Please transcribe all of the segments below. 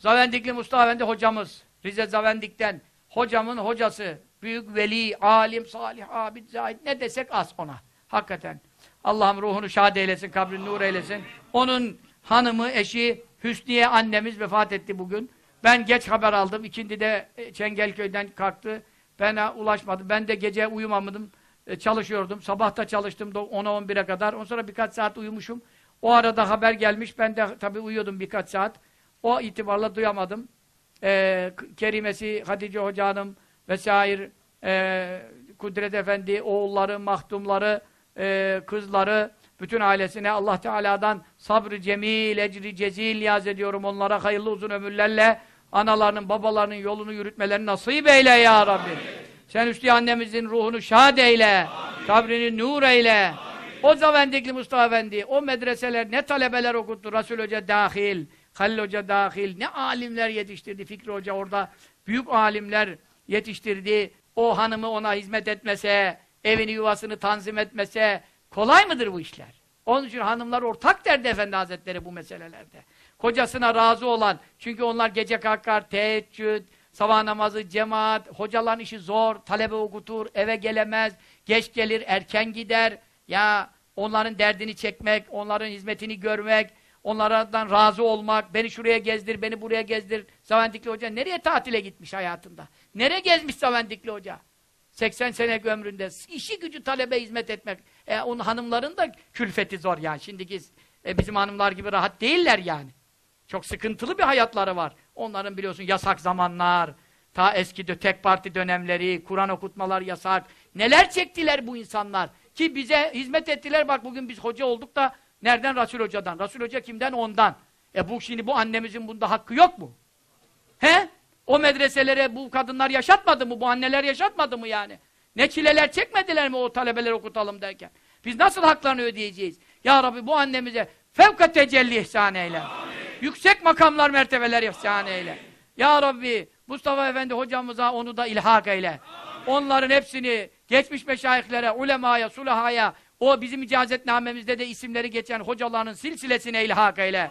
Zavendikli Mustafa Efendi hocamız, Rize Zavendik'ten hocamın hocası, büyük veli, alim, salih, abid, zahid ne desek az ona. Hakikaten. Allah'ım ruhunu şad eylesin, kabrini nur eylesin. Onun hanımı, eşi Hüsniye annemiz vefat etti bugün. Ben geç haber aldım. İkindi de e, Çengelköy'den kalktı. Bana ulaşmadı. Ben de gece uyumamadım. E, çalışıyordum. Sabah da çalıştım 10'a 11'e kadar. Ondan sonra birkaç saat uyumuşum. O arada haber gelmiş. Ben de tabii uyuyordum birkaç saat. O itibarla duyamadım. Ee, Kerimesi Hatice Hoca Hanım vesaire e, Kudret Efendi oğulları, mahdumları, e, kızları, bütün ailesine Allah Teala'dan sabrı cemil, ecri cezil niyaz ediyorum. Onlara hayırlı uzun ömürlerle analarının, babalarının yolunu yürütmelerini nasip eyle ya Rabbi. Sen Üstü annemizin ruhunu şad eyle, kabrini nur eyle. O Zavendikli Mustafa Efendi, o medreseler ne talebeler okuttu, Resul Hoca dahil, Halil Hoca dahil, ne alimler yetiştirdi, Fikri Hoca orada büyük alimler yetiştirdi. O hanımı ona hizmet etmese, evini yuvasını tanzim etmese, kolay mıdır bu işler? Onun için hanımlar ortak derdi Efendi Hazretleri bu meselelerde. Kocasına razı olan, çünkü onlar gece kalkar, teheccüd, sabah namazı, cemaat, hocaların işi zor, talebe okutur, eve gelemez, geç gelir, erken gider. Ya onların derdini çekmek, onların hizmetini görmek, onlardan razı olmak, beni şuraya gezdir, beni buraya gezdir. Zavendikli Hoca nereye tatile gitmiş hayatında? Nereye gezmiş Zavendikli Hoca? 80 sene ömründe işi gücü talebe hizmet etmek. E, onun hanımların da külfeti zor yani. Şimdiki e, bizim hanımlar gibi rahat değiller yani. Çok sıkıntılı bir hayatları var. Onların biliyorsun yasak zamanlar, ta eski de tek parti dönemleri, Kur'an okutmalar yasak. Neler çektiler bu insanlar? Ki bize hizmet ettiler. Bak bugün biz hoca olduk da nereden? Rasul Hoca'dan. Rasul Hoca kimden? Ondan. E bu şimdi bu annemizin bunda hakkı yok mu? He? O medreselere bu kadınlar yaşatmadı mı? Bu anneler yaşatmadı mı yani? Ne çileler çekmediler mi o talebeler okutalım derken? Biz nasıl haklarını ödeyeceğiz? Ya Rabbi bu annemize fevka tecelli ihsan eyle. Amin. Yüksek makamlar, mertebeler ihsan eyle. Ya Rabbi Mustafa Efendi hocamıza onu da ilhak eyle. Amin. Onların hepsini geçmiş meşayihlere, ulemaya, sulahaya, o bizim icazetnamemizde de isimleri geçen hocaların silsilesine ilhak eyle.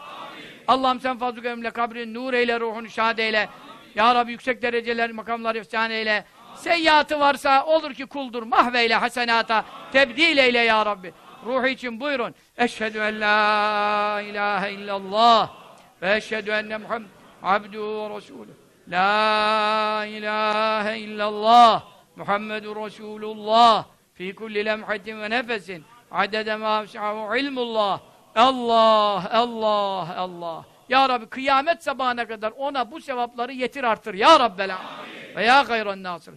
Allah'ım sen fazl-ı gömle kabrini nur eyle, ruhunu şad eyle. Ya Rabbi yüksek dereceler, makamlar ihsan eyle. Seyyiatı varsa olur ki kuldur mahveyle hasenata tebdil eyle ya Rabbi. Ruhu için buyurun. Eşhedü en la ilahe illallah ve eşhedü enne Muhammed abduhu ve resulü. La ilahe illallah Muhammedur Resulullah fi kulli lemhatin ve nefesin adede ma ilmullah Allah, Allah, Allah. Ya Rabbi kıyamet sabahına kadar ona bu sevapları yetir artır. Ya Rabbel Ve ya gayran nasır.